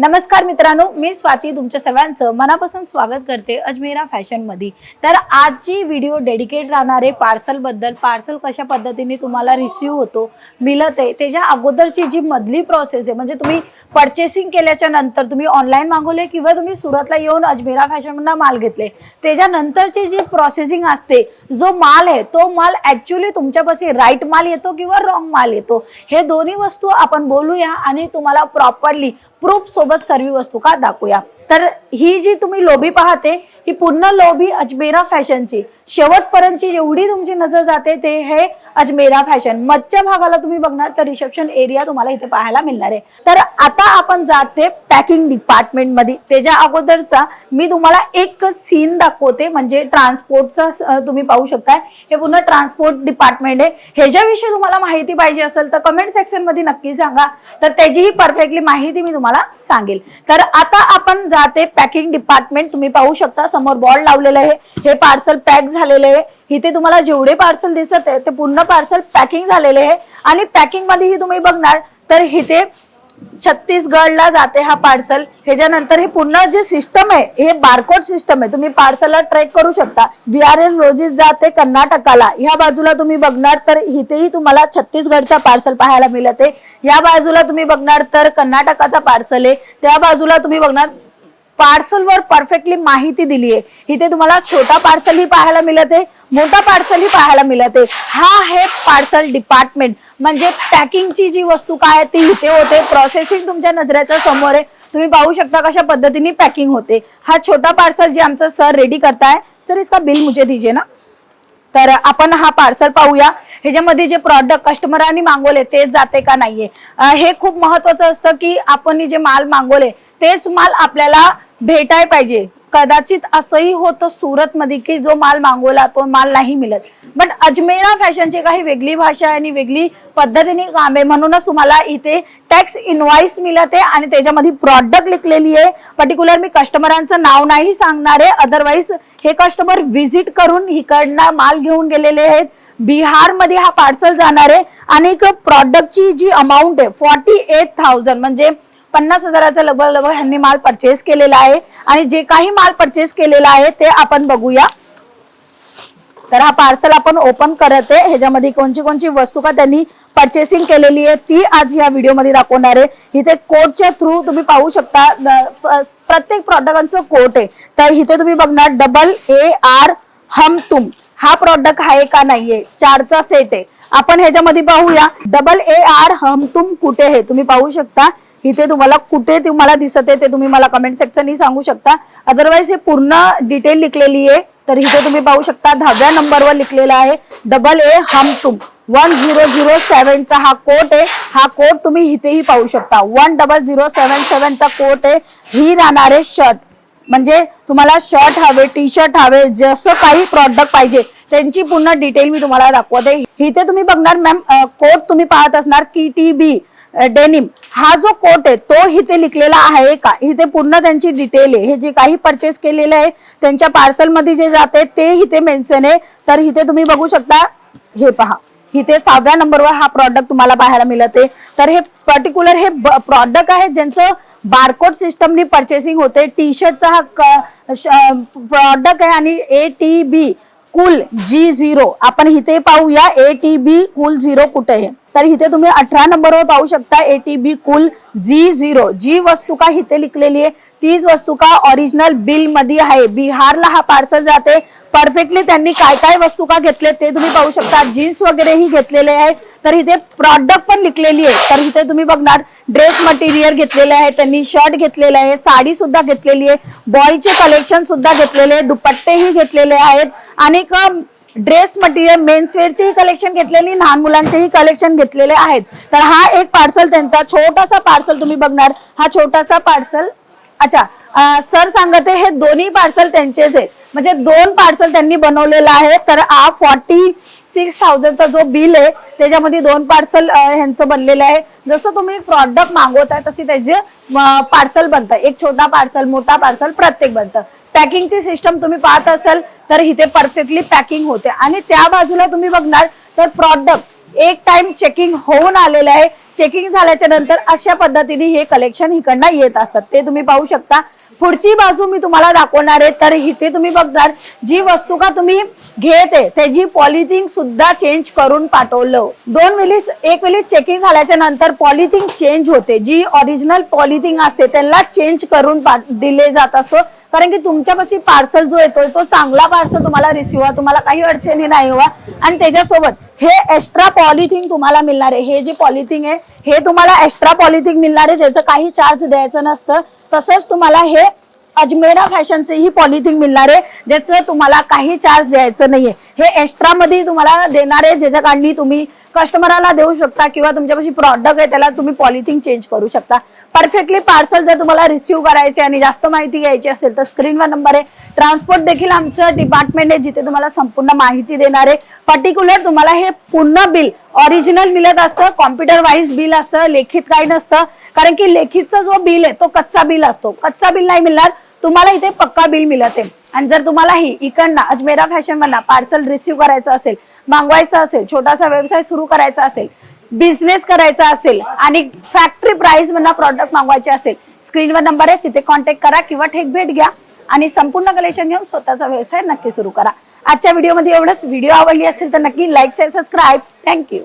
नमस्कार मित्रांनो मी स्वाती तुमच्या सर्वांचं मनापासून स्वागत करते अजमेरा फॅशनमध्ये तर आजची व्हिडिओ डेडिकेट राहणार आहे पार्सल पार्सल कशा पद्धतीने तुम्हाला रिसिव्ह होतो मिळत आहे त्याच्या अगोदरची जी मधली प्रोसेस आहे म्हणजे तुम्ही परचेसिंग केल्याच्यानंतर तुम्ही ऑनलाईन मागवले किंवा तुम्ही सुरतला येऊन अजमेरा फॅशनमधनं माल घेतले त्याच्यानंतरची जी प्रोसेसिंग असते जो माल आहे तो माल ॲक्च्युली तुमच्यापाशी राईट माल येतो किंवा रॉंग माल येतो. हे दोन्ही वस्तू आपण बोलूया आणि तुम्हाला प्रॉपरली प्रूफ सोबत सर्व वस्तू का दाखवूया? तर ही जी तुम्ही लोबी पाहते ही पूर्ण लोबी अजमेरा फॅशनची. शेवटपर्यंतची जेवढी तुमची नजर जाते ते हे अजमेरा फॅशन. मधच्या भागाला तुम्ही बघणार तर रिसेप्शन एरिया तुम्हाला इथे पाहायला मिळणार आहे. तर आता आपण जाते पॅकिंग डिपार्टमेंटमध्ये त्याच्या अगोदरचा मी तुम्हाला एक सीन दाखवते म्हणजे ट्रान्सपोर्टचा तुम्ही पाहू शकताय. हे पूर्ण ट्रान्सपोर्ट डिपार्टमेंट आहे. ह्याच्याविषयी तुम्हाला माहिती पाहिजे असेल तर कमेंट सेक्शनमध्ये नक्की सांगा. तर त्याचीही परफेक्टली माहिती मी तुम्हाला सांगेल. तर आता आपण जाते पॅकिंग डिपार्टमेंट तुम्ही पाहू शकता समोर बॉल लावलेलं आहे. हे पार्सल पॅक झालेलं आहे. इथे तुम्हाला जेवढे पार्सल दिसत आहे ते पूर्ण पार्सल पॅकिंग झालेले आहे. आणि पॅकिंग मध्येही तुम्ही बघणार तर इथे छत्तीसगडला जाते हा पार्सल. ह्याच्यानंतर हे पूर्ण जे सिस्टम आहे हे बारकोड सिस्टम आहे तुम्ही पार्सलला ट्रॅक करू शकता. वी आर एन रोजीस जाते कर्नाटकाला. ह्या बाजूला तुम्ही बघणार तर इथेही तुम्हाला छत्तीसगडचा पार्सल पाहायला मिळते. या बाजूला तुम्ही बघणार तर कर्नाटकाचा पार्सल आहे. त्या बाजूला तुम्ही बघणार पार्सलवर परफेक्टली माहिती दिली आहे इथे तुम्हाला छोटा पार्सल ही पाहायला मिळत आहे मोठा पार्सल ही पाहायला मिळत. आहे हा आहे पार्सल डिपार्टमेंट. म्हणजे पॅकिंगची जी वस्तू काय आहे ती इथे होते. प्रोसेसिंग तुमच्या नजरेच्या समोर आहे. तुम्ही पाहू शकता कशा पद्धतीने पॅकिंग होते. हा छोटा पार्सल जे आमचं सर रेडी करताय सर इसका बिल मुझे दीजिए ना. तर आपण हा पार्सल पाहूया. ह्याच्यामध्ये जे प्रॉडक्ट कस्टमरांनी मागवले तेच जाते का नाहीये? हे खूप महत्वाचं असतं की आपण जे माल मागवले तेच माल आपल्याला भेटाय पाहिजे. कदाचित असंही होतं सुरतमध्ये की जो माल मागवला तो माल नाही मिळत. बट अजमेरा फॅशनची काही वेगळी भाषा आहे आणि वेगळी पद्धतीने काम आहे. म्हणूनच तुम्हाला इथे टॅक्स इनव्हाईस मिळत आहे आणि त्याच्यामध्ये प्रॉडक्ट लिखलेली आहे. पर्टिक्युलर मी कस्टमरांचं नाव नाही सांगणार आहे. अदरवाईज हे कस्टमर व्हिजिट करून इकडनं माल घेऊन गेलेले आहेत. बिहारमध्ये हा पार्सल जाणार आहे. आणि प्रॉडक्टची जी अमाऊंट आहे फॉर्टी एट थाउजंड म्हणजे पन्नास हजाराचा लगभग लगभग ह्यांनी माल परचेस केलेला आहे. आणि जे काही माल परचेस केलेला आहे ते आपण बघूया. तर हा पार्सल आपण ओपन करत आहे. ह्याच्यामध्ये कोणची कोणची वस्तू का त्यांनी परचेसिंग केलेली आहे ती आज या व्हिडिओमध्ये दाखवणार आहे. इथे कोटच्या थ्रू तुम्ही पाहू शकता. प्रत्येक प्रॉडक्टांचं कोट आहे. तर इथे तुम्ही बघणार डबल ए आर हम तुम. हा प्रॉडक्ट आहे का नाहीये? चारचा सेट आहे. आपण ह्याच्यामध्ये पाहूया. डबल ए आर हम तुम कुठे आहे? तुम्ही पाहू शकता. इथे तुम्हाला कुठे तुम्हाला दिसत आहे ते तुम्ही मला कमेंट सेक्शननी सांगू शकता. अदरवाईज हे पूर्ण डिटेल लिखलेली आहे. तर इथे तुम्ही पाहू शकता दहाव्या नंबरवर लिखलेला आहे डबल ए हम तुम वन झिरो झिरो सेव्हनचा हा कोट आहे. हा कोट तुम्ही इथेही पाहू शकता. वन डबल झिरो सेव्हन सेव्हनचा कोट आहे. ही राहणार आहे शर्ट म्हणजे तुम्हाला शर्ट हवे टी शर्ट हवे जसं काही प्रॉडक्ट पाहिजे त्यांची पूर्ण डिटेल मी तुम्हाला दाखवते. इथे तुम्ही बघणार मॅम कोट तुम्ही पाहत असणार की टी बी डेनिम हा जो कोट आहे तो इथे लिखलेला आहे का? इथे पूर्ण त्यांची डिटेल आहे. हे जे काही परचेस केलेलं आहे त्यांच्या पार्सलमध्ये जे जाते ते इथे मेन्शन आहे. तर इथे तुम्ही बघू शकता हे पहा. इथे सहाव्या नंबरवर हा प्रॉडक्ट तुम्हाला पाहायला मिळत. आहे तर हे पर्टिक्युलर हे प्रॉडक्ट आहे ज्यांचं बारकोड सिस्टमनी परचेसिंग होते. टी शर्टचा हा प्रॉडक्ट आहे आणि A T B Kul G zero आपण इथे पाहूया A T B Kul zero कुठे आहे? तर इथे तुम्ही अठरा नंबरवर पाहू शकता A T B Kul G zero जी वस्तू का इथे लिखलेली आहे तीच वस्तू का ओरिजिनल बिलमध्ये आहे. बिहारला हा पार्सल जाते. परफेक्टली त्यांनी काय काय वस्तू का घेतले ते तुम्ही पाहू शकता. जीन्स वगैरेही घेतलेले आहे तर इथे प्रॉडक्ट पण लिखलेली आहे. तर इथे तुम्ही बघणार ड्रेस मटेरियल घेतलेले आहे त्यांनी शर्ट घेतलेले आहे साडी सुद्धा घेतलेली आहे बॉयचे कलेक्शन सुद्धा घेतलेले आहे दुपट्टेही घेतलेले आहेत. आणि ड्रेस मटेरियल मेन्सवेअरचेही कलेक्शन घेतलेली लहान मुलांचेही कलेक्शन घेतलेले आहेत. तर हा एक पार्सल त्यांचा छोटासा पार्सल तुम्ही बघणार. हा छोटासा पार्सल अच्छा सर सांगत आहे हे दोन्ही पार्सल त्यांचेच आहेत. म्हणजे दोन पार्सल त्यांनी बनवलेला आहे. तर हा फॉर्टी सिक्स थाउजंडचा जो बिल आहे त्याच्यामध्ये दोन पार्सल ह्यांचं बनलेलं आहे. जसं तुम्ही प्रॉडक्ट मागवताय तशी त्याचे पार्सल बनतं. एक छोटा पार्सल मोठा पार्सल प्रत्येक बनतं. पॅकिंगची सिस्टम तुम्ही पाहत असाल तर इथे परफेक्टली पॅकिंग होते. आणि त्या बाजूला तुम्ही बघणार तर प्रॉडक्ट एक टाइम चेकिंग होऊन आलेलं आहे. चेकिंग झाल्याच्यानंतर अशा पद्धतीने हे कलेक्शन इकडनं येत असतात. ते तुम्ही पाहू शकता. पुढची बाजू मी तुम्हाला दाखवणार आहे. तर इथे तुम्ही बघणार जी वस्तू का तुम्ही घेते त्याची पॉलिथिंग सुद्धा चेंज करून पाठवलं. दोन वेळी एक वेळी चेकिंग झाल्याच्यानंतर पॉलिथिंग चेंज होते. जी ओरिजिनल पॉलिथिंग असते त्यांना चेंज करून दिले जात असतो. कारण की तुमच्यापाशी पार्सल जो येतोय तो चांगला पार्सल तुम्हाला रिसिव्ह तुम्हाला काही अडचणी नाही व्हा आणि त्याच्यासोबत हे एक्स्ट्रा पॉलिथिन तुम्हाला मिळणार आहे. हे जे पॉलिथिन आहे हे तुम्हाला एक्स्ट्रा पॉलिथिन मिळणार आहे ज्याचं काही चार्ज द्यायचं नसतं. तसंच तुम्हाला हे अजमेरा फॅशनचे ही पॉलिथिन मिळणार आहे ज्याचं तुम्हाला काही चार्ज द्यायचं नाहीये. हे एक्स्ट्रा मध्ये तुम्हाला देणार आहे ज्याच्या काढणी तुम्ही कस्टमरला देऊ शकता किंवा तुमच्यापाशी प्रॉडक्ट आहे त्याला तुम्ही पॉलिथिन चेंज करू शकता. परफेक्टली पार्सल जर तुम्हाला रिसिव्ह करायचे आणि जास्त माहिती घ्यायची असेल तर स्क्रीनवर नंबर आहे. ट्रान्सपोर्ट देखील आमचं डिपार्टमेंट आहे जिथे तुम्हाला संपूर्ण माहिती देणार आहे. पर्टिक्युलर तुम्हाला हे पूर्ण बिल ओरिजिनल मिळत असतं कॉम्प्युटर वाईज बिल असतं लेखित काही नसतं. कारण की लेखितचा जो बिल आहे तो कच्चा बिल असतो. कच्चा बिल नाही मिळणार तुम्हाला इथे पक्का बिल मिळत आहे. आणि जर तुम्हाला ही इकडनं अजमेरा फॅशन पार्सल रिसिव्ह करायचं असेल मागवायचं असेल छोटासा व्यवसाय सुरू करायचा असेल बिझनेस करायचा असेल आणि फॅक्टरी प्राइस मधनं प्रॉडक्ट मागवायचे असेल स्क्रीनवर नंबर आहे तिथे कॉन्टॅक्ट करा किंवा ठेक भेट घ्या आणि संपूर्ण कलेक्शन घेऊन स्वतःचा व्यवसाय नक्की सुरू करा. आजच्या व्हिडिओमध्ये एवढंच. व्हिडिओ आवडली असेल तर नक्की लाईक शेअर सबस्क्राईब थँक्यू